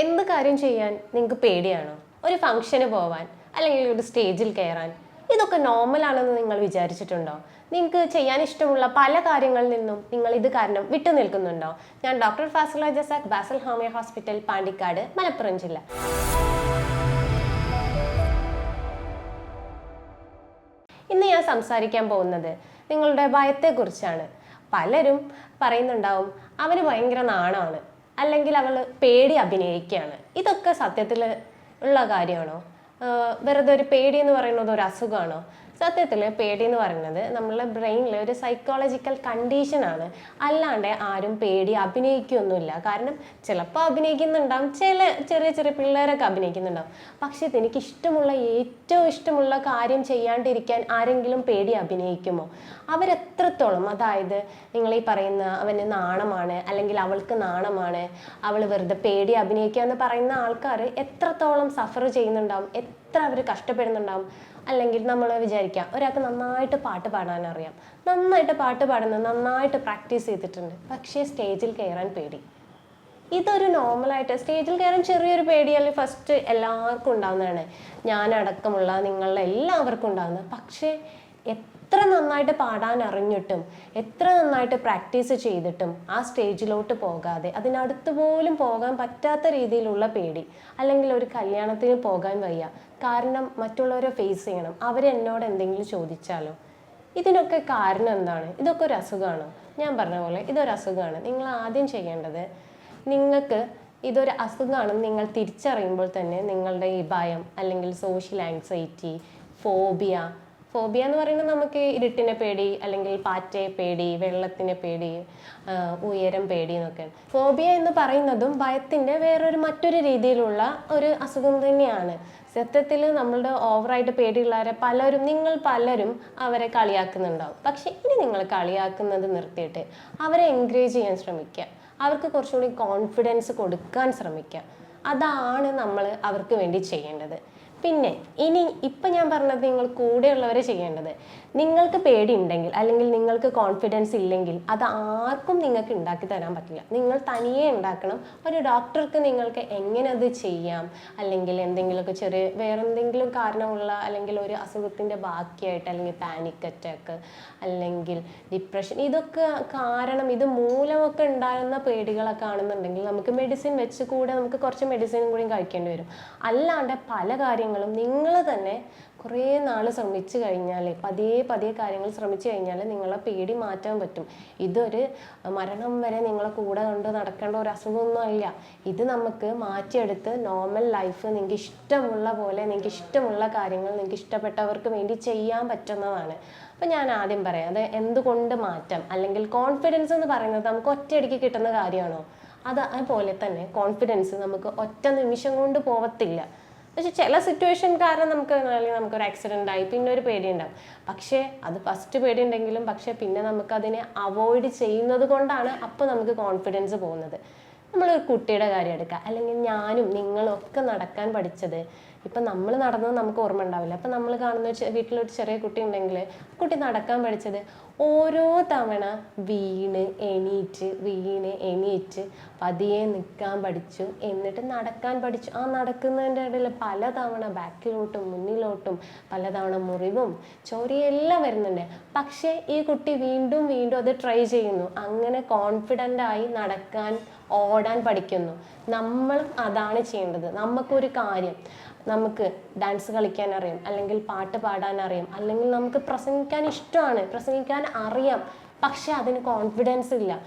എന്ത് കാര്യം ചെയ്യാൻ നിങ്ങൾക്ക് പേടിയാണോ? ഒരു ഫംഗ്ഷന് പോവാൻ അല്ലെങ്കിൽ ഒരു സ്റ്റേജിൽ കയറാൻ ഇതൊക്കെ നോർമൽ ആണെന്ന് നിങ്ങൾ വിചാരിച്ചിട്ടുണ്ടോ? നിങ്ങൾക്ക് ചെയ്യാൻ ഇഷ്ടമുള്ള പല കാര്യങ്ങളിൽ നിന്നും നിങ്ങൾ ഇത് കാരണം വിട്ടു നിൽക്കുന്നുണ്ടോ? ഞാൻ doctor Fasila Jasakh Basal homeo hospital Pandikkad Malappuram ജില്ല. ഇന്ന് ഞാൻ സംസാരിക്കാൻ പോകുന്നത് നിങ്ങളുടെ ഭയത്തെക്കുറിച്ചാണ്. പലരും പറയുന്നുണ്ടാവും അവന് ഭയങ്കര നാണമാണ്. അല്ലെങ്കിൽ അവൾ പേടി അഭിനയിക്കുകയാണ്. ഇതൊക്കെ സത്യത്തിൽ ഉള്ള കാര്യമാണോ? വെറുതെ ഒരു പേടി എന്ന് പറയുന്നത് ഒരു അസുഖമാണോ? സത്യത്തിൽ പേടി എന്ന് പറയുന്നത് നമ്മളെ ബ്രെയിനിൽ ഒരു സൈക്കോളജിക്കൽ കണ്ടീഷനാണ് അല്ലാണ്ട് ആരും പേടി അഭിനയിക്കുകയൊന്നുമില്ല കാരണം ചിലപ്പോൾ അഭിനയിക്കുന്നുണ്ടാവും. ചില ചെറിയ ചെറിയ പിള്ളേരൊക്കെ അഭിനയിക്കുന്നുണ്ടാവും. പക്ഷേ എനിക്ക് ഇഷ്ടമുള്ള ഏറ്റവും ഇഷ്ടമുള്ള കാര്യം ചെയ്യാണ്ടിരിക്കാൻ ആരെങ്കിലും പേടി അഭിനയിക്കുമോ? അവരെത്രത്തോളം അതായത് നിങ്ങൾ ഈ പറയുന്ന അവന് നാണമാണ് അല്ലെങ്കിൽ അവൾക്ക് നാണമാണ് അവൾ വെറുതെ പേടി അഭിനയിക്കുക എന്ന് പറയുന്ന ആൾക്കാർ എത്രത്തോളം സഫർ ചെയ്യുന്നുണ്ടാവും? എത്ര അവർ കഷ്ടപ്പെടുന്നുണ്ടാവും? അല്ലെങ്കിൽ നമ്മൾ വിചാരിക്കാം ഒരാൾക്ക് നന്നായിട്ട് പാട്ട് പാടാൻ അറിയാം. നന്നായിട്ട് പാട്ട് പാടുന്നത് നന്നായിട്ട് പ്രാക്ടീസ് ചെയ്തിട്ടുണ്ട്. പക്ഷേ സ്റ്റേജിൽ കയറാൻ പേടി. ഇതൊരു നോർമലായിട്ട് സ്റ്റേജിൽ കയറാൻ ചെറിയൊരു പേടിയല്ലേ ഫസ്റ്റ് എല്ലാവർക്കും ഉണ്ടാകുന്നതാണ് ഞാനടക്കമുള്ള നിങ്ങളുടെ എല്ലാവർക്കും ഉണ്ടാകുന്നത് പക്ഷേ എത്ര നന്നായിട്ട് പാടാൻ അറിഞ്ഞിട്ടും എത്ര നന്നായിട്ട് പ്രാക്ടീസ് ചെയ്തിട്ടും ആ സ്റ്റേജിലോട്ട് പോകാതെ അതിനടുത്ത് പോലും പോകാൻ പറ്റാത്ത രീതിയിലുള്ള പേടി അല്ലെങ്കിൽ ഒരു കല്യാണത്തിന് പോകാൻ വയ്യ കാരണം മറ്റുള്ളവരെ ഫേസ് ചെയ്യണം. അവരെന്നോട് എന്തെങ്കിലും ചോദിച്ചാലോ? ഇതിനൊക്കെ കാരണം എന്താണ്? ഇതൊക്കെ ഒരു അസുഖമാണ്? ഞാൻ പറഞ്ഞ പോലെ ഇതൊരു അസുഖമാണ്. നിങ്ങൾ ആദ്യം ചെയ്യേണ്ടത് നിങ്ങൾക്ക് ഇതൊരു അസുഖമാണെന്ന് നിങ്ങൾ തിരിച്ചറിയുമ്പോൾ തന്നെ നിങ്ങളുടെ ഈ ഭയം അല്ലെങ്കിൽ സോഷ്യൽ ആങ്സൈറ്റി ഫോബിയ ഫോബിയ എന്ന് പറയുന്നത് നമുക്ക് ഇരുട്ടിനെ പേടി അല്ലെങ്കിൽ പാറ്റയെ പേടി വെള്ളത്തിനെ പേടി ഉയരം പേടി എന്നൊക്കെ. ഫോബിയ എന്ന് പറയുന്നതും ഭയത്തിന്റെ വേറൊരു മറ്റൊരു രീതിയിലുള്ള ഒരു അസുഖം തന്നെയാണ്. സത്യത്തിൽ നമ്മളുടെ ഓവറായിട്ട് പേടിയുള്ളവരെ പലരും നിങ്ങൾ പലരും അവരെ കളിയാക്കുന്നുണ്ടാവും. പക്ഷെ ഇനി നിങ്ങൾ കളിയാക്കുന്നത് നിർത്തിയിട്ട് അവരെ എൻകറേജ് ചെയ്യാൻ ശ്രമിക്കുക. അവർക്ക് കുറച്ചുകൂടി കോൺഫിഡൻസ് കൊടുക്കാൻ ശ്രമിക്കുക. അതാണ് നമ്മൾ അവർക്ക് വേണ്ടി ചെയ്യേണ്ടത്. പിന്നെ ഇനി ഇപ്പം ഞാൻ പറഞ്ഞത് നിങ്ങൾ കൂടെയുള്ളവരെ ചെയ്യേണ്ടത്. നിങ്ങൾക്ക് പേടി ഉണ്ടെങ്കിൽ അല്ലെങ്കിൽ നിങ്ങൾക്ക് കോൺഫിഡൻസ് ഇല്ലെങ്കിൽ അത് ആർക്കും നിങ്ങൾക്ക് ഉണ്ടാക്കി തരാൻ പറ്റില്ല. നിങ്ങൾ തനിയെ ഉണ്ടാക്കണം. ഒരു ഡോക്ടർക്ക് നിങ്ങൾക്ക് എങ്ങനെ അത് ചെയ്യാം? അല്ലെങ്കിൽ എന്തെങ്കിലുമൊക്കെ ചെറിയ വേറെ എന്തെങ്കിലും കാരണമുള്ള അല്ലെങ്കിൽ ഒരു അസുഖത്തിന്റെ ബാക്കിയായിട്ട് അല്ലെങ്കിൽ പാനിക് അറ്റാക്ക് അല്ലെങ്കിൽ ഡിപ്രഷൻ ഇതൊക്കെ കാരണം ഇത് മൂലമൊക്കെ ഉണ്ടാകുന്ന പേടികളൊക്കെ ആണെന്നുണ്ടെങ്കിൽ നമുക്ക് മെഡിസിൻ വെച്ച് കൂടെ നമുക്ക് കുറച്ച് മെഡിസിനും കൂടി കഴിക്കേണ്ടി വരും. അല്ലാണ്ട് പല കാര്യങ്ങളും നിങ്ങൾ തന്നെ കുറേ നാൾ ശ്രമിച്ചു കഴിഞ്ഞാൽ പതിയെ പതിയെ കാര്യങ്ങൾ ശ്രമിച്ചു കഴിഞ്ഞാൽ നിങ്ങളെ പേടി മാറ്റാൻ പറ്റും. ഇതൊരു മരണം വരെ നിങ്ങളെ കൂടെ കൊണ്ട് നടക്കേണ്ട ഒരു അസുഖമൊന്നും അല്ല. ഇത് നമുക്ക് മാറ്റിയെടുത്ത് നോർമൽ ലൈഫ് നിങ്ങൾക്ക് ഇഷ്ടമുള്ള പോലെ നിങ്ങൾക്ക് ഇഷ്ടമുള്ള കാര്യങ്ങൾ നിങ്ങൾക്ക് ഇഷ്ടപ്പെട്ടവർക്ക് വേണ്ടി ചെയ്യാൻ പറ്റുന്നതാണ്. അപ്പം ഞാൻ ആദ്യം പറയാം അത് എന്തുകൊണ്ട് മാറ്റം? അല്ലെങ്കിൽ കോൺഫിഡൻസ് എന്ന് പറയുന്നത് നമുക്ക് ഒറ്റയടിക്ക് കിട്ടുന്ന കാര്യമാണോ? അത് അതുപോലെ തന്നെ കോൺഫിഡൻസ് നമുക്ക് ഒറ്റ നിമിഷം കൊണ്ട് പോവത്തില്ല. പക്ഷെ ചില സിറ്റുവേഷൻ കാരണം നമുക്ക് അല്ലെങ്കിൽ നമുക്കൊരു ആക്സിഡന്റ് ആയി പിന്നെ ഒരു പേടി ഉണ്ടാവും പക്ഷേ അത് ഫസ്റ്റ് പേടി ഉണ്ടെങ്കിലും പക്ഷേ പിന്നെ നമുക്കതിനെ അവോയ്ഡ് ചെയ്യുന്നത് കൊണ്ടാണ് അപ്പോൾ നമുക്ക് കോൺഫിഡൻസ് പോകുന്നത്. നമ്മളൊരു കുട്ടിയുടെ കാര്യം എടുക്കുക അല്ലെങ്കിൽ ഞാനും നിങ്ങളും ഒക്കെ നടക്കാൻ പഠിച്ചത് ഇപ്പം നമ്മൾ നടന്നത് നമുക്ക് ഓർമ്മ ഉണ്ടാവില്ല. അപ്പം നമ്മൾ കാണുന്ന വീട്ടിലൊരു ചെറിയ കുട്ടി ഉണ്ടെങ്കിൽ കുട്ടി നടക്കാൻ പഠിച്ചത് ഓരോ തവണ വീണ് എണീറ്റ് വീണ് എണീറ്റ് പതിയെ നിൽക്കാൻ പഠിച്ചു. എന്നിട്ട് നടക്കാൻ പഠിച്ചു. ആ നടക്കുന്നതിന്റെ ഇടയിൽ പല തവണ ബാക്കിലോട്ടും മുന്നിലോട്ടും പല തവണ മുറിവും ചോരയെല്ലാം വരുന്നുണ്ട്. പക്ഷേ ഈ കുട്ടി വീണ്ടും വീണ്ടും അത് ട്രൈ ചെയ്യുന്നു. അങ്ങനെ കോൺഫിഡന്റ് ആയി നടക്കാൻ ഓടാൻ പഠിക്കുന്നു. നമ്മൾ അതാണ് ചെയ്യേണ്ടത്. നമുക്കൊരു കാര്യം നമുക്ക് ഡാൻസ് കളിക്കാൻ അറിയാം അല്ലെങ്കിൽ പാട്ട് പാടാൻ അറിയാം അല്ലെങ്കിൽ നമുക്ക് പ്രസംഗിക്കാൻ ഇഷ്ടമാണ് പ്രസംഗിക്കാൻ അറിയാം പക്ഷെ അതിന് കോൺഫിഡൻസ് ഇല്ല.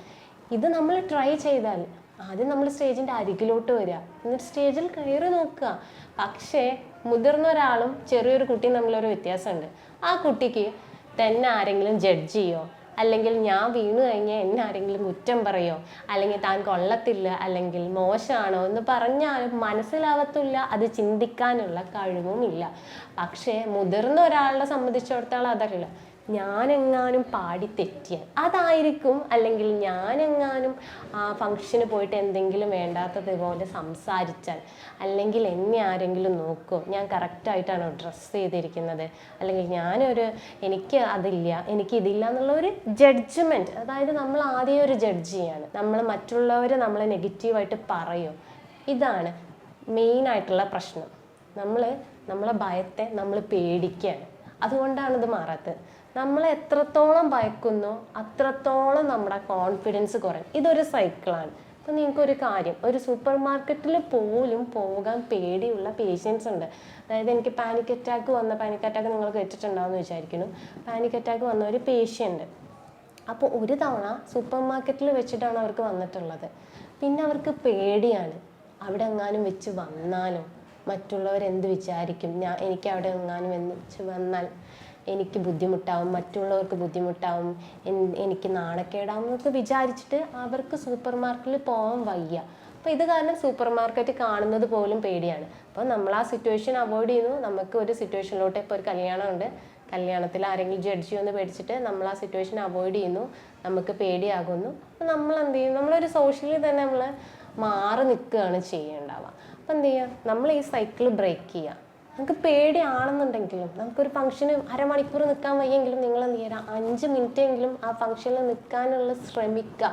ഇത് നമ്മൾ ട്രൈ ചെയ്താൽ ആദ്യം നമ്മൾ സ്റ്റേജിന്റെ അരികിലോട്ട് വരിക എന്നിട്ട് സ്റ്റേജിൽ കയറി നോക്കുക. പക്ഷേ മുതിർന്ന ഒരാളും ചെറിയൊരു കുട്ടിയും തമ്മിലൊരു വ്യത്യാസമുണ്ട്. ആ കുട്ടിക്ക് തന്നെ ആരെങ്കിലും ജഡ്ജ് ചെയ്യോ? അല്ലെങ്കിൽ ഞാൻ വീണു കഴിഞ്ഞാൽ എന്നെ ആരെങ്കിലും കുറ്റം പറയോ? അല്ലെങ്കിൽ താൻ കൊള്ളത്തില്ല അല്ലെങ്കിൽ മോശമാണോ എന്ന് പറഞ്ഞാലും മനസ്സിലാവത്തില്ല അത് ചിന്തിക്കാനുള്ള കഴിവുമില്ല പക്ഷേ മുതിർന്ന ഒരാളെ സംബന്ധിച്ചിടത്തോളം അതല്ല. ഞാനെങ്ങാനും പാടി തെറ്റിയാൽ അതായിരിക്കും. അല്ലെങ്കിൽ ഞാനെങ്ങാനും ആ ഫംഗ്ഷന് പോയിട്ട് എന്തെങ്കിലും വേണ്ടാത്തതുപോലെ സംസാരിച്ചാൽ അല്ലെങ്കിൽ എന്നെ ആരെങ്കിലും നോക്കുമോ ഞാൻ കറക്റ്റായിട്ടാണോ ഡ്രസ്സ് ചെയ്തിരിക്കുന്നത്? അല്ലെങ്കിൽ ഞാനൊരു എനിക്ക് അതില്ല എനിക്ക് ഇതില്ല എന്നുള്ള ഒരു ജഡ്ജ്മെന്റ് അതായത് നമ്മൾ ആദ്യം ഒരു ജഡ്ജ് ചെയ്യാണ്. നമ്മൾ മറ്റുള്ളവർ നമ്മളെ നെഗറ്റീവായിട്ട് പറയും. ഇതാണ് മെയിനായിട്ടുള്ള പ്രശ്നം. നമ്മൾ നമ്മളെ ഭയത്തെ നമ്മൾ പേടിക്കുകയാണ്. അതുകൊണ്ടാണ് ഇത് മാറാത്തത് നമ്മൾ എത്രത്തോളം ഭയക്കുന്നോ അത്രത്തോളം നമ്മുടെ കോൺഫിഡൻസ് കുറയും. ഇതൊരു സൈക്കിളാണ് അപ്പം നിങ്ങൾക്കൊരു കാര്യം ഒരു സൂപ്പർ മാർക്കറ്റിൽ പോലും പോകാൻ പേടിയുള്ള പേഷ്യൻസ് ഉണ്ട്. അതായത് എനിക്ക് പാനിക് അറ്റാക്ക് വന്ന പാനിക് അറ്റാക്ക് നിങ്ങൾ കേട്ടിട്ടുണ്ടാവുമെന്ന് വിചാരിക്കുന്നു. പാനിക് അറ്റാക്ക് വന്ന ഒരു പേഷ്യന്റ് അപ്പോൾ ഒരു തവണ സൂപ്പർ മാർക്കറ്റിൽ വെച്ചിട്ടാണ് അവർക്ക് വന്നിട്ടുള്ളത്. പിന്നെ അവർക്ക് പേടിയാണ്. അവിടെ എങ്ങാനും വെച്ച് വന്നാലോ മറ്റുള്ളവർ എന്ത് വിചാരിക്കും? ഞാൻ എനിക്ക് അവിടെ എങ്ങാനും വെച്ച് വന്നാൽ എനിക്ക് ബുദ്ധിമുട്ടാവും മറ്റുള്ളവർക്ക് ബുദ്ധിമുട്ടാവും എനിക്ക് നാണക്കേടാവും എന്നൊക്കെ വിചാരിച്ചിട്ട് അവർക്ക് സൂപ്പർ മാർക്കറ്റിൽ പോകാൻ വയ്യ. അപ്പോൾ ഇത് കാരണം സൂപ്പർ മാർക്കറ്റ് കാണുന്നത് പോലും പേടിയാണ്. അപ്പോൾ നമ്മൾ ആ സിറ്റുവേഷൻ അവോയ്ഡ് ചെയ്യുന്നു. നമുക്ക് ഒരു സിറ്റുവേഷനിലോട്ട് ഇപ്പോൾ ഒരു കല്യാണമുണ്ട്. കല്യാണത്തിൽ ആരെങ്കിലും ജഡ്ജ് ചെയ്യുമെന്ന് പേടിച്ചിട്ട് നമ്മൾ ആ സിറ്റുവേഷൻ അവോയ്ഡ് ചെയ്യുന്നു. നമുക്ക് പേടിയാകുന്നു. അപ്പോൾ നമ്മൾ എന്ത് ചെയ്യും? നമ്മളൊരു സോഷ്യലി തന്നെ നമ്മൾ മാറി നിൽക്കുകയാണ് ചെയ്യേണ്ടാവുക അപ്പം എന്ത് ചെയ്യുക നമ്മൾ ഈ സൈക്കിൾ ബ്രേക്ക് ചെയ്യുക നമുക്ക് പേടിയാണെന്നുണ്ടെങ്കിലും നമുക്കൊരു ഫംഗ്ഷന് അരമണിക്കൂർ നിൽക്കാൻ വയ്യെങ്കിലും നിങ്ങൾ എന്ത് ചെയ്യുക അഞ്ച് മിനിറ്റ് എങ്കിലും ആ ഫംഗ്ഷനിൽ നിൽക്കാനുള്ള ശ്രമിക്കുക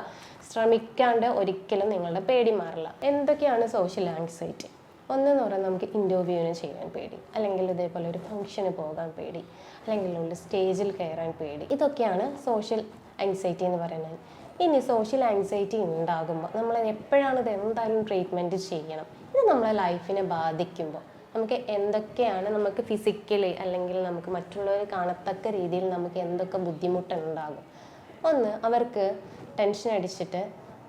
ശ്രമിക്കാണ്ട് ഒരിക്കലും നിങ്ങളുടെ പേടി മാറില്ല എന്തൊക്കെയാണ് സോഷ്യൽ ആങ്സൈറ്റി ഒന്നെന്ന് പറയുന്നത് നമുക്ക് ഇന്റർവ്യൂവിന് ചെയ്യാൻ പേടി. അല്ലെങ്കിൽ ഇതേപോലെ ഒരു ഫംഗ്ഷന് പോകാൻ പേടി. അല്ലെങ്കിൽ ഒരു സ്റ്റേജിൽ കയറാൻ പേടി. ഇതൊക്കെയാണ് സോഷ്യൽ ആങ്സൈറ്റി എന്ന് പറയുന്നത്. ഇനി സോഷ്യൽ ആങ്സൈറ്റി ഉണ്ടാകുമ്പോൾ നമ്മൾ എപ്പോഴാണ് ഇത് എന്തായാലും ട്രീറ്റ്മെന്റ് ചെയ്യണം? ഇത് നമ്മളെ ലൈഫിനെ ബാധിക്കുമ്പോൾ നമുക്ക് എന്തൊക്കെയാണ് നമുക്ക് ഫിസിക്കലി അല്ലെങ്കിൽ നമുക്ക് മറ്റുള്ളവർ കാണത്തക്ക രീതിയിൽ നമുക്ക് എന്തൊക്കെ ബുദ്ധിമുട്ടുണ്ടാകും? ഒന്ന് അവർക്ക് ടെൻഷൻ അടിച്ചിട്ട്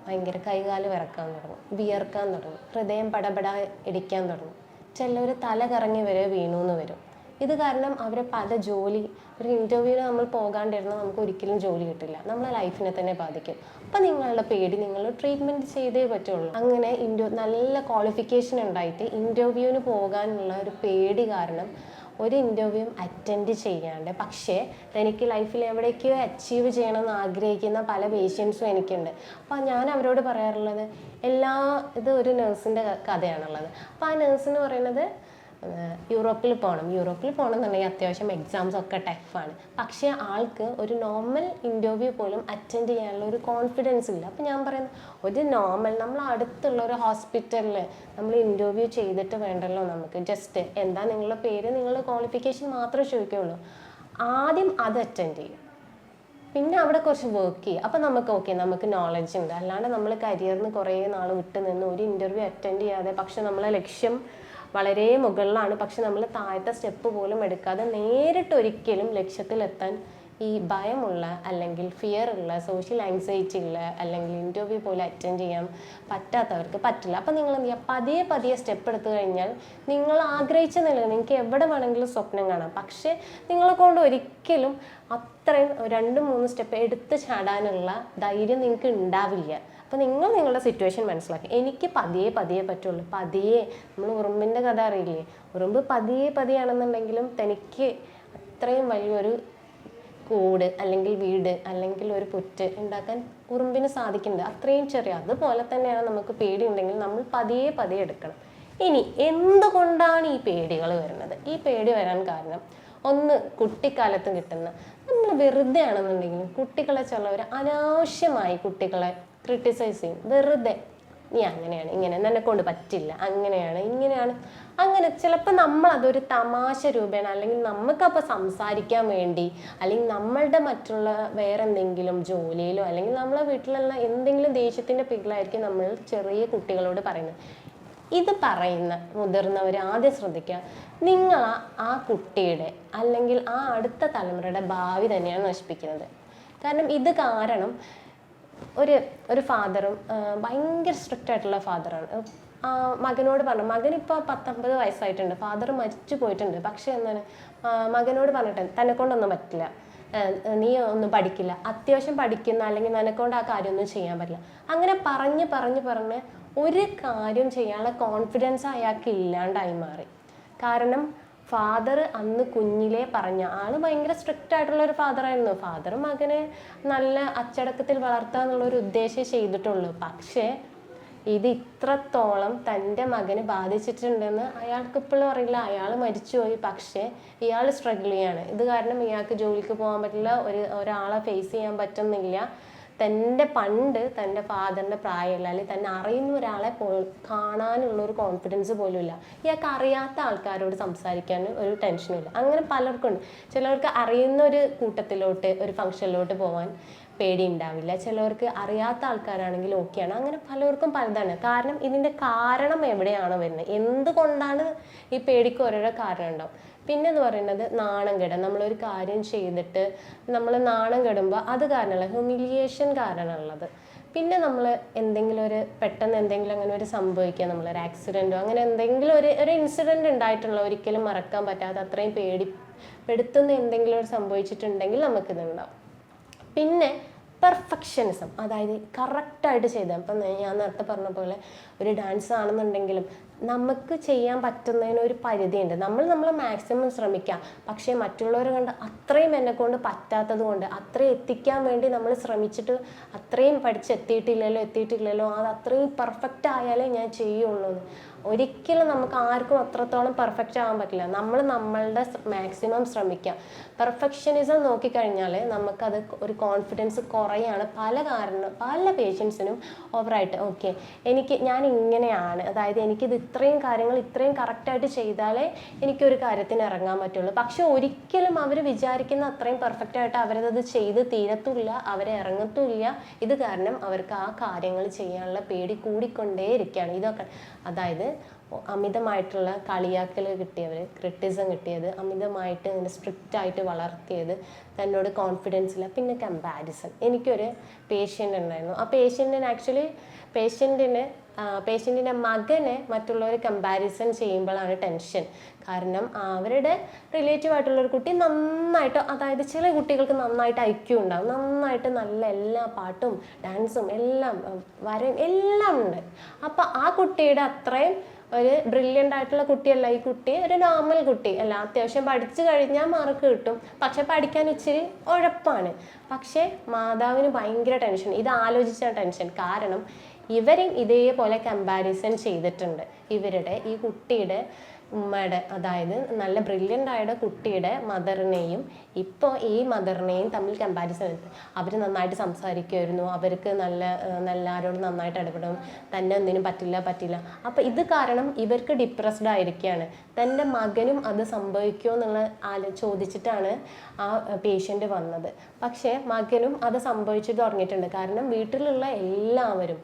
ഭയങ്കര കൈകാൽ വിറക്കാൻ തുടങ്ങും വിയർക്കാൻ തുടങ്ങും ഹൃദയം പടപട ഇടിക്കാൻ തുടങ്ങും. ചിലർ തല കറങ്ങി വരെ വീണു എന്ന് വരും. ഇത് കാരണം അവരെ പല ജോലി ഒരു ഇന്റർവ്യൂവിന് നമ്മൾ പോകാണ്ടിരുന്നാൽ നമുക്ക് ഒരിക്കലും ജോലി കിട്ടില്ല. നമ്മളെ ലൈഫിനെ തന്നെ ബാധിക്കും. അപ്പം നിങ്ങളുടെ പേടി നിങ്ങൾ ട്രീറ്റ്മെന്റ് ചെയ്തേ പറ്റുള്ളൂ. അങ്ങനെ ഇന്റർ നല്ല ക്വാളിഫിക്കേഷൻ ഉണ്ടായിട്ട് ഇന്റർവ്യൂവിന് പോകാനുള്ള ഒരു പേടി കാരണം ഒരു ഇന്റർവ്യൂ അറ്റൻഡ് ചെയ്യാണ്ട്. പക്ഷേ എനിക്ക് ലൈഫിൽ എവിടേക്കോ അച്ചീവ് ചെയ്യണമെന്ന് ആഗ്രഹിക്കുന്ന പല പേഷ്യൻസും എനിക്കുണ്ട്. അപ്പോൾ ഞാൻ അവരോട് പറയാറുള്ളത് എല്ലാ ഇത് ഒരു നേഴ്സിന്റെ കഥയാണുള്ളത്. അപ്പോൾ ആ നേഴ്സ് എന്ന് പറയുന്നത് യൂറോപ്പിൽ പോകണം യൂറോപ്പിൽ പോകണം എന്നുണ്ടെങ്കിൽ അത്യാവശ്യം എക്സാംസ് ഒക്കെ ടഫാണ് പക്ഷേ ആൾക്ക് ഒരു നോർമൽ ഇന്റർവ്യൂ പോലും അറ്റൻഡ് ചെയ്യാനുള്ള ഒരു കോൺഫിഡൻസ് ഇല്ല. അപ്പോൾ ഞാൻ പറയുന്നത് ഒരു നോർമൽ നമ്മൾ അടുത്തുള്ള ഒരു ഹോസ്പിറ്റലിൽ നമ്മൾ ഇന്റർവ്യൂ ചെയ്തിട്ട് വേണ്ടല്ലോ നമുക്ക്. ജസ്റ്റ് എന്താ നിങ്ങളുടെ പേര് നിങ്ങളുടെ ക്വാളിഫിക്കേഷൻ മാത്രമേ ചോദിക്കുകയുള്ളൂ ആദ്യം അത് അറ്റൻഡ് ചെയ്യും. പിന്നെ അവിടെ കുറച്ച് വർക്ക് ചെയ്യുക അപ്പം നമുക്ക് ഓക്കെ നമുക്ക് നോളജ് ഉണ്ട്. അല്ലാണ്ട് നമ്മൾ കരിയറിന് കുറേ നാൾ വിട്ട് നിന്ന് ഒരു ഇന്റർവ്യൂ അറ്റൻഡ് ചെയ്യാതെ പക്ഷെ നമ്മളെ ലക്ഷ്യം വളരെ മുകളിലാണ്. പക്ഷെ നമ്മൾ താഴത്തെ സ്റ്റെപ്പ് പോലും എടുക്കാതെ നേരിട്ട് ഒരിക്കലും ലക്ഷ്യത്തിലെത്താൻ ഈ ഭയമുള്ള അല്ലെങ്കിൽ ഫിയർ ഉള്ള സോഷ്യൽ ആങ്സൈറ്റി ഉള്ള അല്ലെങ്കിൽ ഇന്റർവ്യൂ പോലെ അറ്റൻഡ് ചെയ്യാൻ പറ്റാത്തവർക്ക് പറ്റില്ല. അപ്പം നിങ്ങൾ എന്ത് ചെയ്യുക പതിയെ പതിയെ സ്റ്റെപ്പ് എടുത്തു കഴിഞ്ഞാൽ നിങ്ങൾ ആഗ്രഹിച്ച നില നിങ്ങൾക്ക് എവിടെ വേണമെങ്കിലും സ്വപ്നം കാണാം. പക്ഷേ നിങ്ങളെ കൊണ്ട് ഒരിക്കലും അത്രയും രണ്ട് മൂന്ന് സ്റ്റെപ്പ് എടുത്ത് ചാടാനുള്ള ധൈര്യം നിങ്ങൾക്ക് ഉണ്ടാവില്ല. അപ്പോൾ നിങ്ങൾ നിങ്ങളുടെ സിറ്റുവേഷൻ മനസ്സിലാക്കി. എനിക്ക് പതിയെ പതിയെ പറ്റുള്ളൂ. പതിയെ. നമ്മൾ ഉറുമ്പിന്റെ കഥ അറിയില്ലേ? ഉറുമ്പ് പതിയെ പതിയാണെന്നുണ്ടെങ്കിലും തനിക്ക് അത്രയും വലിയൊരു കൂട് അല്ലെങ്കിൽ വീട് അല്ലെങ്കിൽ ഒരു പുറ്റ് ഉണ്ടാക്കാൻ ഉറുമ്പിന് സാധിക്കുന്നുണ്ട്. അത്രയും ചെറിയ. അതുപോലെ തന്നെയാണ് നമുക്ക് പേടി ഉണ്ടെങ്കിൽ നമ്മൾ പതിയെ പതിയെ എടുക്കണം. ഇനി എന്തുകൊണ്ടാണ് ഈ പേടികൾ വരുന്നത്? ഈ പേടി വരാൻ കാരണം ഒന്ന് കുട്ടിക്കാലത്ത് കിട്ടുന്ന നമ്മൾ വെറുതെ ആണെന്നുണ്ടെങ്കിലും കുട്ടികളെ ചിലവർ അനാവശ്യമായി കുട്ടികളെ ക്രിട്ടിസൈസ് ചെയ്യും വെറുതെ. നീ അങ്ങനെയാണ് ഇങ്ങനെ നിന്നെ കൊണ്ട് പറ്റില്ല അങ്ങനെയാണ് ഇങ്ങനെയാണ്. അങ്ങനെ ചിലപ്പോൾ നമ്മൾ അതൊരു തമാശ രൂപേണ അല്ലെങ്കിൽ നമുക്കപ്പോൾ സംസാരിക്കാൻ വേണ്ടി അല്ലെങ്കിൽ നമ്മളുടെ മറ്റുള്ള വേറെ എന്തെങ്കിലും ജോലിയിലോ അല്ലെങ്കിൽ നമ്മളെ വീട്ടിലുള്ള എന്തെങ്കിലും ദേഷ്യത്തിന്റെ പേരിലായിരിക്കും നമ്മൾ ചെറിയ കുട്ടികളോട് പറയുന്നത്. ഇത് പറയുന്ന മുതിർന്നവർ ആദ്യം ശ്രദ്ധിക്കുക. നിങ്ങൾ ആ- ആ കുട്ടിയുടെ അല്ലെങ്കിൽ ആ അടുത്ത തലമുറയുടെ ഭാവി തന്നെയാണ് നശിപ്പിക്കുന്നത്. കാരണം ഇത് കാരണം ഒരു ഒരു ഫാദറും ഭയങ്കര സ്ട്രിക്റ്റ് ആയിട്ടുള്ള ഫാദറാണ് മകനോട് പറഞ്ഞു മകൻ ഇപ്പോൾ പത്തൊമ്പത് വയസ്സായിട്ടുണ്ട്. ഫാദർ മരിച്ചു പോയിട്ടുണ്ട്. പക്ഷെ എന്താണ്? മകനോട് പറഞ്ഞിട്ട് തന്നെ കൊണ്ടൊന്നും പറ്റില്ല നീ ഒന്നും പഠിക്കില്ല. അത്യാവശ്യം പഠിക്കുന്ന അല്ലെങ്കിൽ നിനക്കൊണ്ട് ആ കാര്യമൊന്നും ചെയ്യാൻ പറ്റില്ല. അങ്ങനെ പറഞ്ഞ് പറഞ്ഞ് പറഞ്ഞ് ഒരു കാര്യം ചെയ്യാനുള്ള കോൺഫിഡൻസ് അയാൾക്ക് ഇല്ലാണ്ടായി മാറി. കാരണം ഫാദർ അന്ന് കുഞ്ഞിലേ പറഞ്ഞ ആൾ ഭയങ്കര സ്ട്രിക്റ്റ് ആയിട്ടുള്ള ഒരു ഫാദറായിരുന്നു ഫാദർ മകനെ നല്ല അച്ചടക്കത്തിൽ വളർത്തുക എന്നുള്ള ഒരു ഉദ്ദേശം ചെയ്തിട്ടുള്ളൂ. പക്ഷേ ഇത് ഇത്രത്തോളം തന്റെ മകന് ബാധിച്ചിട്ടുണ്ടെന്ന് അയാൾക്ക് ഇപ്പോഴും അറിയില്ല. അയാൾ മരിച്ചുപോയി. പക്ഷേ ഇയാൾ സ്ട്രഗിൾ ചെയ്യാണ്. ഇത് കാരണം ഇയാൾക്ക് ജോലിക്ക് പോകാൻ പറ്റില്ല. ഒരു ഒരാളെ ഫേസ് ചെയ്യാൻ പറ്റുന്നില്ല. തന്റെ പണ്ട് തന്റെ ഫാദറിന്റെ പ്രായമില്ല അല്ലെങ്കിൽ തന്നെ അറിയുന്ന ഒരാളെ പോ കാണാനുള്ള ഒരു കോൺഫിഡൻസ് പോലും ഇല്ല ഇയാൾക്ക് അറിയാത്ത ആൾക്കാരോട് സംസാരിക്കാൻ ഒരു ടെൻഷനും ഇല്ല. അങ്ങനെ പലർക്കും ഉണ്ട്. ചിലർക്ക് അറിയുന്ന ഒരു കൂട്ടത്തിലോട്ട് ഒരു ഫംഗ്ഷനിലോട്ട് പോകാൻ പേടി ഉണ്ടാവില്ല ചിലവർക്ക് അറിയാത്ത ആൾക്കാരാണെങ്കിൽ ഓക്കെയാണ് അങ്ങനെ പലർക്കും പലതാണ്. കാരണം ഇതിന്റെ കാരണം എവിടെയാണ് വരുന്നത്. എന്തുകൊണ്ടാണ് ഈ പേടിക്ക് ഓരോരോ കാരണം ഉണ്ടാവും? പിന്നെ എന്ന് പറയുന്നത് നാണം കെടുക നമ്മളൊരു കാര്യം ചെയ്തിട്ട് നമ്മൾ നാണം കെടുമ്പോൾ അത് കാരണമല്ല ഹ്യൂമിലിയേഷൻ കാരണമുള്ളത് പിന്നെ നമ്മൾ എന്തെങ്കിലും ഒരു പെട്ടെന്ന് എന്തെങ്കിലും അങ്ങനെ ഒരു സംഭവിക്കുക നമ്മളൊരു ആക്സിഡന്റോ അങ്ങനെ എന്തെങ്കിലും ഒരു ഒരു ഇൻസിഡന്റ് ഉണ്ടായിട്ടുള്ള ഒരിക്കലും മറക്കാൻ പറ്റാത്ത അത്രയും പേടി പെടുത്തുന്ന എന്തെങ്കിലും ഒരു സംഭവിച്ചിട്ടുണ്ടെങ്കിൽ നമുക്കിതുണ്ടാവും. പിന്നെ പെർഫെക്ഷനിസം അതായത് കറക്റ്റായിട്ട് ചെയ്ത ഇപ്പം ഞാൻ നേരത്തെ പറഞ്ഞ പോലെ ഒരു ഡാൻസ് ആണെന്നുണ്ടെങ്കിലും നമുക്ക് ചെയ്യാൻ പറ്റുന്നതിന് ഒരു പരിധിയുണ്ട് നമ്മൾ നമ്മൾ മാക്സിമം ശ്രമിക്കാം പക്ഷേ മറ്റുള്ളവരെ കണ്ട് അത്രയും എന്നെ കൊണ്ട് പറ്റാത്തത് കൊണ്ട് അത്രയും എത്തിക്കാൻ വേണ്ടി നമ്മൾ ശ്രമിച്ചിട്ട് അത്രയും പഠിച്ച് എത്തിയിട്ടില്ലല്ലോ എത്തിയിട്ടില്ലല്ലോ അത് അത്രയും പെർഫെക്റ്റ് ആയാലേ ഞാൻ ചെയ്യുള്ളൂ. ഒരിക്കലും നമുക്ക് ആർക്കും അത്രത്തോളം പെർഫെക്റ്റ് ആവാൻ പറ്റില്ല. നമ്മൾ നമ്മളുടെ മാക്സിമം ശ്രമിക്കാം. പെർഫെക്ഷനിസം നോക്കിക്കഴിഞ്ഞാൽ നമുക്കത് ഒരു കോൺഫിഡൻസ് കുറയാണ്. പല കാരണം പല പേഷ്യൻസിനും ഓവറായിട്ട് ഓക്കെ എനിക്ക് ഞാൻ ഇങ്ങനെയാണ് അതായത് എനിക്കിത് ഇത്രയും കാര്യങ്ങൾ ഇത്രയും കറക്റ്റായിട്ട് ചെയ്താലേ എനിക്കൊരു കാര്യത്തിന് ഇറങ്ങാൻ പറ്റുള്ളൂ. പക്ഷെ ഒരിക്കലും അവർ വിചാരിക്കുന്ന അത്രയും പെർഫെക്റ്റ് ആയിട്ട് ചെയ്ത് തീരത്തുമില്ല അവരെ ഇറങ്ങത്തുമില്ല ഇത് കാരണം അവർക്ക് ആ കാര്യങ്ങൾ ചെയ്യാനുള്ള പേടി കൂടിക്കൊണ്ടേയിരിക്കുകയാണ് ഇതൊക്കെ അതായത് അമിതമായിട്ടുള്ള കളിയാക്കൽ കിട്ടിയവർ ക്രിട്ടിസം കിട്ടിയത് അമിതമായിട്ട് ഇങ്ങനെ സ്ട്രിക്റ്റ് ആയിട്ട് വളർത്തിയത് തന്നോട് കോൺഫിഡൻസ് ഇല്ല പിന്നെ കമ്പാരിസൺ എനിക്കൊരു പേഷ്യന്റ് ഉണ്ടായിരുന്നു. ആ പേഷ്യന്റിന് ആക്ച്വലി പേഷ്യന്റിന് പേഷ്യന്റിന്റെ മകനെ മറ്റുള്ളവർ കമ്പാരിസൺ ചെയ്യുമ്പോഴാണ് ടെൻഷൻ കാരണം അവരുടെ റിലേറ്റീവ് ആയിട്ടുള്ളൊരു കുട്ടി നന്നായിട്ട് അതായത് ചില കുട്ടികൾക്ക് നന്നായിട്ട് ഐക്യം ഉണ്ടാവും. നന്നായിട്ട് നല്ല എല്ലാ പാട്ടും ഡാൻസും എല്ലാം വര എല്ലാം ഉണ്ട്. അപ്പോൾ ആ കുട്ടിയുടെ അത്രയും ഒരു ബ്രില്യന്റ് ആയിട്ടുള്ള കുട്ടിയല്ല. ഈ കുട്ടി ഒരു നോർമൽ കുട്ടി. അല്ല അത്യാവശ്യം പഠിച്ചു കഴിഞ്ഞാൽ മാർക്ക് കിട്ടും. പക്ഷെ പഠിക്കാൻ ഇച്ചിരി ഉഴപ്പാണ്. പക്ഷേ മാതാവിന് ഭയങ്കര ടെൻഷൻ ഇത് ആലോചിച്ച ടെൻഷൻ കാരണം ഇവരും ഇതേപോലെ കമ്പാരിസൺ ചെയ്തിട്ടുണ്ട്. ഇവരുടെ ഈ കുട്ടിയുടെ ഉമ്മയുടെ അതായത് നല്ല ബ്രില്യന്റ് ആയ കുട്ടിയുടെ മദറിനെയും ഇപ്പോൾ ഈ മദറിനെയും തമ്മിൽ കമ്പാരിസൺ അവർ നന്നായിട്ട് സംസാരിക്കുമായിരുന്നു അവർക്ക് നല്ല എല്ലാവരോടും നന്നായിട്ട് ഇടപെടും തന്നെ ഒന്നിനും പറ്റില്ല പറ്റില്ല. അപ്പോൾ ഇത് കാരണം ഇവർക്ക് ഡിപ്രസ്ഡ് ആയിരിക്കുകയാണ്. തന്റെ മകനും അത് സംഭവിക്കുമോ എന്നുള്ള ആലോ ചോദിച്ചിട്ടാണ് ആ പേഷ്യന്റ് വന്നത്. പക്ഷേ മകനും അത് സംഭവിച്ചു തുടങ്ങിയിട്ടുണ്ട്. കാരണം വീട്ടിലുള്ള എല്ലാവരും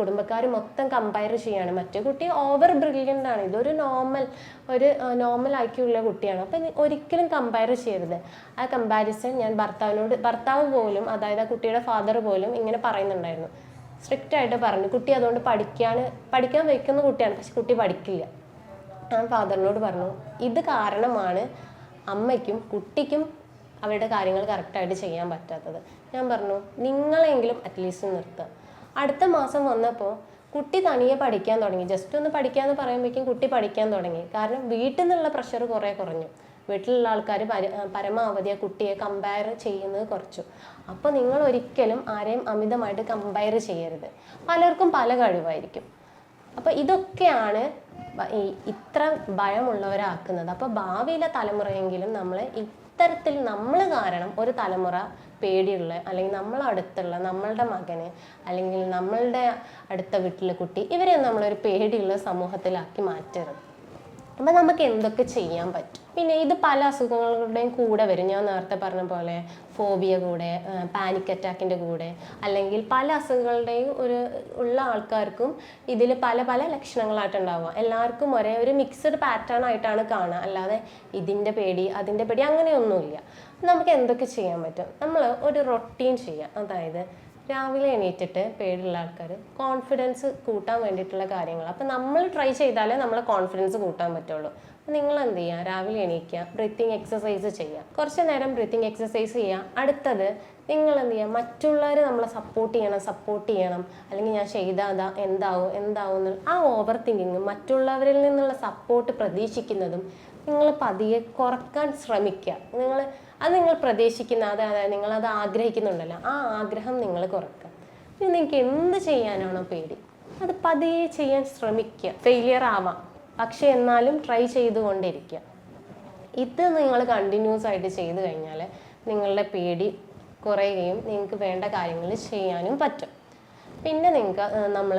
കുടുംബക്കാർ മൊത്തം കമ്പയർ ചെയ്യാണ്. മറ്റേ കുട്ടി ഓവർ ബ്രില്യന്റ് ആണ്. ഇതൊരു നോർമൽ ഒരു നോർമൽ ആക്കിയുള്ള കുട്ടിയാണ്. അപ്പം ഒരിക്കലും കമ്പയർ ചെയ്യരുത്. ആ കമ്പാരിസൺ ഞാൻ ഭർത്താവിനോട് ഭർത്താവ് പോലും അതായത് ആ കുട്ടിയുടെ ഫാദർ പോലും ഇങ്ങനെ പറയുന്നുണ്ടായിരുന്നു. സ്ട്രിക്റ്റ് ആയിട്ട് പറഞ്ഞു. കുട്ടി അതുകൊണ്ട് പഠിക്കാണ് പഠിക്കാൻ വെക്കുന്ന കുട്ടിയാണ്. പക്ഷെ കുട്ടി പഠിക്കില്ല. ഞാൻ ഫാദറിനോട് പറഞ്ഞു ഇത് കാരണമാണ് അമ്മയ്ക്കും കുട്ടിക്കും അവരുടെ കാര്യങ്ങൾ കറക്റ്റായിട്ട് ചെയ്യാൻ പറ്റാത്തത്. ഞാൻ പറഞ്ഞു നിങ്ങളെങ്കിലും അറ്റ്ലീസ്റ്റ് നിർത്തുക അടുത്ത മാസം വന്നപ്പോൾ കുട്ടി തനിയെ പഠിക്കാൻ തുടങ്ങി. ജസ്റ്റ് ഒന്ന് പഠിക്കാന്ന് പറയുമ്പോഴേക്കും കുട്ടി പഠിക്കാൻ തുടങ്ങി. കാരണം വീട്ടിൽ നിന്നുള്ള പ്രഷർ കുറേ കുറഞ്ഞു. വീട്ടിലുള്ള ആൾക്കാർ പര പരമാവധി ആ കുട്ടിയെ കമ്പയർ ചെയ്യുന്നത് കുറച്ചു. അപ്പോൾ നിങ്ങൾ ഒരിക്കലും ആരെയും അമിതമായിട്ട് കമ്പയർ ചെയ്യരുത്. പലർക്കും പല കഴിവായിരിക്കും. അപ്പോൾ ഇതൊക്കെയാണ് ഇത്ര ഭയമുള്ളവരാക്കുന്നത്. അപ്പോൾ ഭാവിയിലെ തലമുറയെങ്കിലും നമ്മൾ ഇത്തരത്തിൽ നമ്മൾ കാരണം ഒരു തലമുറ പേടിയുള്ള അല്ലെങ്കിൽ നമ്മളെ അടുത്തുള്ള നമ്മളുടെ മകന് അല്ലെങ്കിൽ നമ്മളുടെ അടുത്ത വീട്ടിലെ കുട്ടി ഇവരെ നമ്മളൊരു പേടിയുള്ള സമൂഹത്തിലാക്കി മാറ്റരുത്. അപ്പം നമുക്ക് എന്തൊക്കെ ചെയ്യാൻ പറ്റും? പിന്നെ ഇത് പല അസുഖങ്ങളുടെയും കൂടെ വരും. ഞാൻ നേരത്തെ പറഞ്ഞ പോലെ ഫോബിയ കൂടെ പാനിക് അറ്റാക്കിന്റെ കൂടെ അല്ലെങ്കിൽ പല അസുഖങ്ങളുടെയും ഒരു ഉള്ള ആൾക്കാർക്കും ഇതിൽ പല പല ലക്ഷണങ്ങളായിട്ടുണ്ടാവുക എല്ലാവർക്കും ഒരേ ഒരു മിക്സഡ് പാറ്റേൺ ആയിട്ടാണ് കാണുക. അല്ലാതെ ഇതിന്റെ പേടി അതിന്റെ പേടി അങ്ങനെയൊന്നുമില്ല. നമുക്ക് എന്തൊക്കെ ചെയ്യാൻ പറ്റും? നമ്മൾ ഒരു റൊട്ടീൻ ചെയ്യാം. അതായത് രാവിലെ എണീറ്റിട്ട് പേടിയുള്ള ആൾക്കാർ കോൺഫിഡൻസ് കൂട്ടാൻ വേണ്ടിയിട്ടുള്ള കാര്യങ്ങൾ. അപ്പം നമ്മൾ ട്രൈ ചെയ്താലേ നമ്മളെ കോൺഫിഡൻസ് കൂട്ടാൻ പറ്റുള്ളൂ. അപ്പം നിങ്ങൾ എന്ത് ചെയ്യുക രാവിലെ എണീക്കുക ബ്രീത്തിങ് എക്സസൈസ് ചെയ്യുക കുറച്ച് നേരം ബ്രീത്തിങ് എക്സസൈസ് ചെയ്യുക അടുത്തത് നിങ്ങൾ എന്ത് ചെയ്യുക മറ്റുള്ളവർ നമ്മളെ സപ്പോർട്ട് ചെയ്യണം സപ്പോർട്ട് ചെയ്യണം. അല്ലെങ്കിൽ ഞാൻ ചെയ്താതാ എന്താവും എന്താവും ആ ഓവർ തിങ്കിങ് മറ്റുള്ളവരിൽ നിന്നുള്ള സപ്പോർട്ട് പ്രതീക്ഷിക്കുന്നതും നിങ്ങൾ പതിയെ കുറയ്ക്കാൻ ശ്രമിക്കുക നിങ്ങൾ അത് നിങ്ങൾ പ്രതീക്ഷിക്കുന്ന അത് അതായത് നിങ്ങളത് ആഗ്രഹിക്കുന്നുണ്ടല്ലോ. ആ ആഗ്രഹം നിങ്ങൾ കുറക്കുക പിന്നെ നിങ്ങൾക്ക് എന്ത് ചെയ്യാനാണോ പേടി. അത് പതിയെ ചെയ്യാൻ ശ്രമിക്കുക. ഫെയിലിയർ ആവാം. പക്ഷെ എന്നാലും ട്രൈ ചെയ്തുകൊണ്ടിരിക്കുക. ഇത് നിങ്ങൾ കണ്ടിന്യൂസ് ആയിട്ട് ചെയ്തു കഴിഞ്ഞാൽ നിങ്ങളുടെ പേടി കുറയുകയും നിങ്ങൾക്ക് വേണ്ട കാര്യങ്ങൾ ചെയ്യാനും പറ്റും. പിന്നെ നിങ്ങൾക്ക് നമ്മൾ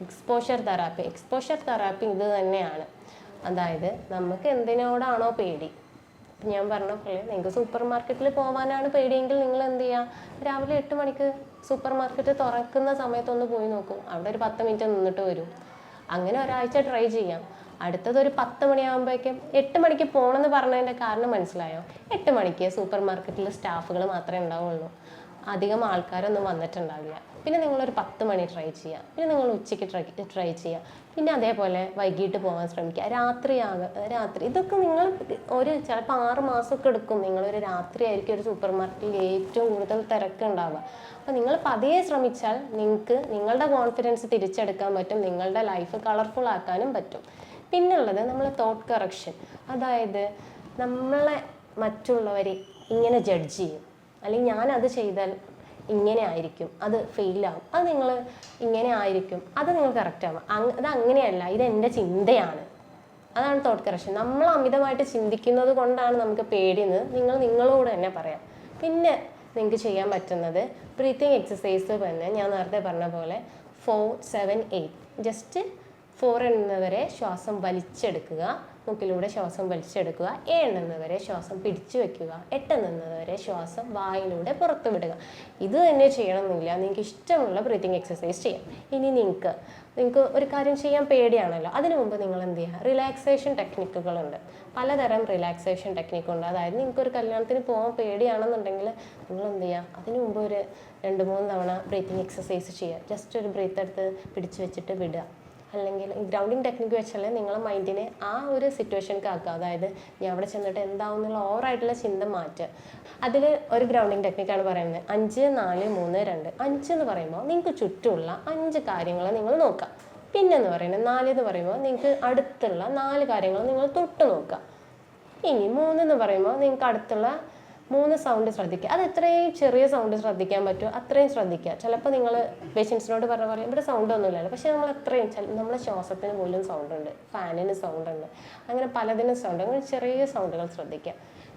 എക്സ്പോഷർ തെറാപ്പി എക്സ്പോഷർ തെറാപ്പി ഇത് തന്നെയാണ്. അതായത് നമുക്ക് എന്തിനോടാണോ പേടി? ഞാൻ പറഞ്ഞ പോലെ നിങ്ങൾക്ക് സൂപ്പർ മാർക്കറ്റിൽ പോകാനാണ് പേടിയെങ്കിൽ നിങ്ങൾ എന്ത് ചെയ്യുക രാവിലെ എട്ട് മണിക്ക് സൂപ്പർ മാർക്കറ്റ് തുറക്കുന്ന സമയത്തൊന്ന് പോയി നോക്കും. അവിടെ ഒരു പത്ത് മിനിറ്റ് നിന്നിട്ട് വരും. അങ്ങനെ ഒരാഴ്ച ട്രൈ ചെയ്യാം. അടുത്തത് ഒരു പത്ത് മണിയാകുമ്പോഴേക്കും എട്ട് മണിക്ക് പോകണമെന്ന് പറഞ്ഞതിന്റെ കാരണം മനസ്സിലായോ? എട്ട് മണിക്ക് സൂപ്പർ മാർക്കറ്റിൽ സ്റ്റാഫുകൾ മാത്രമേ ഉണ്ടാവുള്ളൂ. അധികം ആൾക്കാരൊന്നും വന്നിട്ടുണ്ടാവില്ല. പിന്നെ നിങ്ങളൊരു പത്ത് മണി ട്രൈ ചെയ്യുക പിന്നെ നിങ്ങൾ ഉച്ചയ്ക്ക് ട്രൈ ട്രൈ ചെയ്യുക പിന്നെ അതേപോലെ വൈകിട്ട് പോകാൻ ശ്രമിക്കുക രാത്രി രാത്രിയാക രാത്രി. ഇതൊക്കെ നിങ്ങൾ ഒരു ചിലപ്പോൾ ആറ് മാസമൊക്കെ എടുക്കും. നിങ്ങളൊരു രാത്രി ആയിരിക്കും ഒരു സൂപ്പർ മാർക്കറ്റിൽ ഏറ്റവും കൂടുതൽ തിരക്കുണ്ടാവുക അപ്പോൾ നിങ്ങൾ പതിയെ ശ്രമിച്ചാൽ നിങ്ങൾക്ക് നിങ്ങളുടെ കോൺഫിഡൻസ് തിരിച്ചെടുക്കാൻ പറ്റും. നിങ്ങളുടെ ലൈഫ് കളർഫുൾ ആക്കാനും പറ്റും. പിന്നുള്ളത് നമ്മൾ തോട്ട് കറക്ഷൻ അതായത് നമ്മളെ മറ്റുള്ളവരെ ഇങ്ങനെ ജഡ്ജ് ചെയ്യും. അല്ലെങ്കിൽ ഞാനത് ചെയ്താൽ ഇങ്ങനെ ആയിരിക്കും. അത് ഫെയിലാവും അത് നിങ്ങൾ ഇങ്ങനെ ആയിരിക്കും. അത് നിങ്ങൾ കറക്റ്റ് ആവും. അത് അങ്ങനെയല്ല. ഇത് എന്റെ ചിന്തയാണ്. അതാണ് തോട്ട് കറക്ഷൻ നമ്മൾ അമിതമായിട്ട് ചിന്തിക്കുന്നത് കൊണ്ടാണ് നമുക്ക് പേടിയെന്ന് നിങ്ങൾ നിങ്ങളോട് തന്നെ പറയാം. പിന്നെ നിങ്ങൾക്ക് ചെയ്യാൻ പറ്റുന്നത് ബ്രീത്തിങ് എക്സസൈസ് തന്നെ ഞാൻ നേരത്തെ പറഞ്ഞ പോലെ four seven eight just four എണ്ണുന്നവരെ ശ്വാസം വലിച്ചെടുക്കുക. മൂക്കിലൂടെ ശ്വാസം വലിച്ചെടുക്കുക ഏഴ് എണ്ണുന്നവരെ ശ്വാസം പിടിച്ചു വെക്കുക എട്ട് എണ്ണുന്നവരെ ശ്വാസം വായിലൂടെ പുറത്തു വിടുക ഇത് തന്നെ ചെയ്യണമെന്നില്ല. നിങ്ങൾക്ക് ഇഷ്ടമുള്ള ബ്രീത്തിങ് എക്സസൈസ് ചെയ്യാം. ഇനി നിങ്ങൾക്ക് നിങ്ങൾക്ക് ഒരു കാര്യം ചെയ്യാൻ പേടിയാണല്ലോ. അതിനു മുമ്പ് നിങ്ങൾ എന്ത് ചെയ്യുക? റിലാക്സേഷൻ ടെക്നിക്കുകളുണ്ട് പലതരം റിലാക്സേഷൻ ടെക്നിക്കുണ്ട് അതായത് നിങ്ങൾക്ക് ഒരു കല്യാണത്തിന് പോകാൻ പേടിയാണെന്നുണ്ടെങ്കിൽ നിങ്ങൾ എന്ത് ചെയ്യുക? അതിനു മുമ്പ് ഒരു രണ്ട് മൂന്ന് തവണ ബ്രീത്തിങ് എക്സസൈസ് ചെയ്യുക. ജസ്റ്റ് ഒരു ബ്രീത്ത് എടുത്ത് പിടിച്ചു വെച്ചിട്ട് വിടുക. അല്ലെങ്കിൽ ഗ്രൗണ്ടിങ് ടെക്നിക്ക് വെച്ചാൽ നിങ്ങളെ മൈൻഡിനെ ആ ഒരു സിറ്റുവേഷനിലേക്ക് ആക്കുക. അതായത് ഞാൻ അവിടെ ചെന്നിട്ട് എന്താവും എന്നുള്ള ഓവറായിട്ടുള്ള ചിന്ത മാറ്റുക. അതിൽ ഒരു ഗ്രൗണ്ടിങ് ടെക്നിക്കാണ് പറയുന്നത്. അഞ്ച് നാല് മൂന്ന് രണ്ട്. അഞ്ച് എന്ന് പറയുമ്പോൾ നിങ്ങൾക്ക് ചുറ്റുമുള്ള അഞ്ച് കാര്യങ്ങൾ നിങ്ങൾ നോക്കുക. പിന്നെന്ന് പറയുന്നത് നാല് എന്ന് പറയുമ്പോൾ നിങ്ങൾക്ക് അടുത്തുള്ള നാല് കാര്യങ്ങൾ നിങ്ങൾ തൊട്ട് നോക്കുക. ഇനി മൂന്ന് എന്ന് പറയുമ്പോൾ നിങ്ങൾക്ക് അടുത്തുള്ള മൂന്ന് സൗണ്ട് ശ്രദ്ധിക്കുക. അത് എത്രയും ചെറിയ സൗണ്ട് ശ്രദ്ധിക്കാൻ പറ്റുമോ അത്രയും ശ്രദ്ധിക്കുക. ചിലപ്പോൾ നിങ്ങൾ പേഷ്യൻസിനോട് പറഞ്ഞ പോലെ ഇവിടെ സൗണ്ട് ഒന്നുമില്ലല്ലോ. പക്ഷേ നമ്മൾ അത്രയും നമ്മുടെ ശ്വാസത്തിന് പോലും സൗണ്ട് ഉണ്ട്. ഫാനിന് സൗണ്ട് ഉണ്ട്. അങ്ങനെ പലതിനും സൗണ്ട് അങ്ങനെ ചെറിയ സൗണ്ടുകൾ ശ്രദ്ധിക്കുക.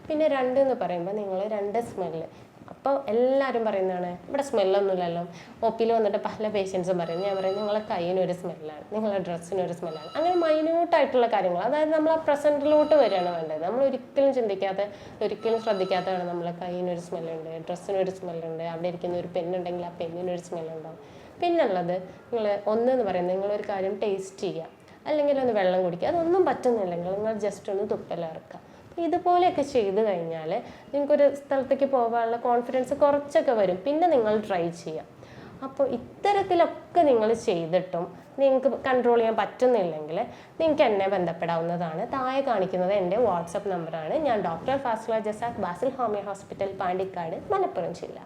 പിന്നെ രണ്ട് എന്ന് പറയുമ്പോൾ നിങ്ങൾ രണ്ട് സ്മെല്ല് അപ്പോൾ എല്ലാവരും പറയുന്നതാണ് ഇവിടെ സ്മെല്ലൊന്നുമില്ലല്ലോ ഒ പിയിൽ വന്നിട്ട് പല പേഷ്യൻസും പറയും. ഞാൻ പറയും നിങ്ങളെ കയ്യിനൊരു സ്മെല്ലാണ് നിങ്ങളെ ഡ്രസ്സിനൊരു സ്മെല്ലാണ് അങ്ങനെ മൈന്യൂട്ടായിട്ടുള്ള കാര്യങ്ങൾ. അതായത് നമ്മൾ ആ പ്രസന്റിലോട്ട് വരികയാണ് വേണ്ടത്. നമ്മൾ ഒരിക്കലും ചിന്തിക്കാതെ ഒരിക്കലും ശ്രദ്ധിക്കാത്തതാണ് നമ്മളെ കയ്യിനൊരു സ്മെല്ലുണ്ട് ഡ്രസ്സിനൊരു സ്മെല്ലുണ്ട് അവിടെ ഇരിക്കുന്ന ഒരു പെണ്ണുണ്ടെങ്കിൽ ആ പെണ്ണിനൊരു സ്മെല്ലുണ്ടാവും പിന്നുള്ളത് നിങ്ങൾ ഒന്ന് എന്ന് പറയുന്നത് നിങ്ങളൊരു കാര്യം ടേസ്റ്റ് ചെയ്യുക. അല്ലെങ്കിൽ ഒന്ന് വെള്ളം കുടിക്കുക. അതൊന്നും പറ്റുന്നില്ലെങ്കിൽ നിങ്ങൾ ജസ്റ്റ് ഒന്ന് തുപ്പലിറക്കുക ഇതുപോലെയൊക്കെ ചെയ്തു കഴിഞ്ഞാൽ നിങ്ങൾക്കൊരു സ്ഥലത്തേക്ക് പോകാനുള്ള കോൺഫിഡൻസ് കുറച്ചൊക്കെ വരും. പിന്നെ നിങ്ങൾ ട്രൈ ചെയ്യാം. അപ്പോൾ ഇത്തരത്തിലൊക്കെ നിങ്ങൾ ചെയ്തിട്ടും നിങ്ങൾക്ക് കൺട്രോൾ ചെയ്യാൻ പറ്റുന്നില്ലെങ്കിൽ നിങ്ങൾക്ക് എന്നെ ബന്ധപ്പെടാവുന്നതാണ്. താഴെ കാണിക്കുന്നത് എന്റെ വാട്സപ്പ് നമ്പറാണ് ഞാൻ doctor Fasla Jasakh Basil homeo hospital Pandikkad Malappuram ജില്ല.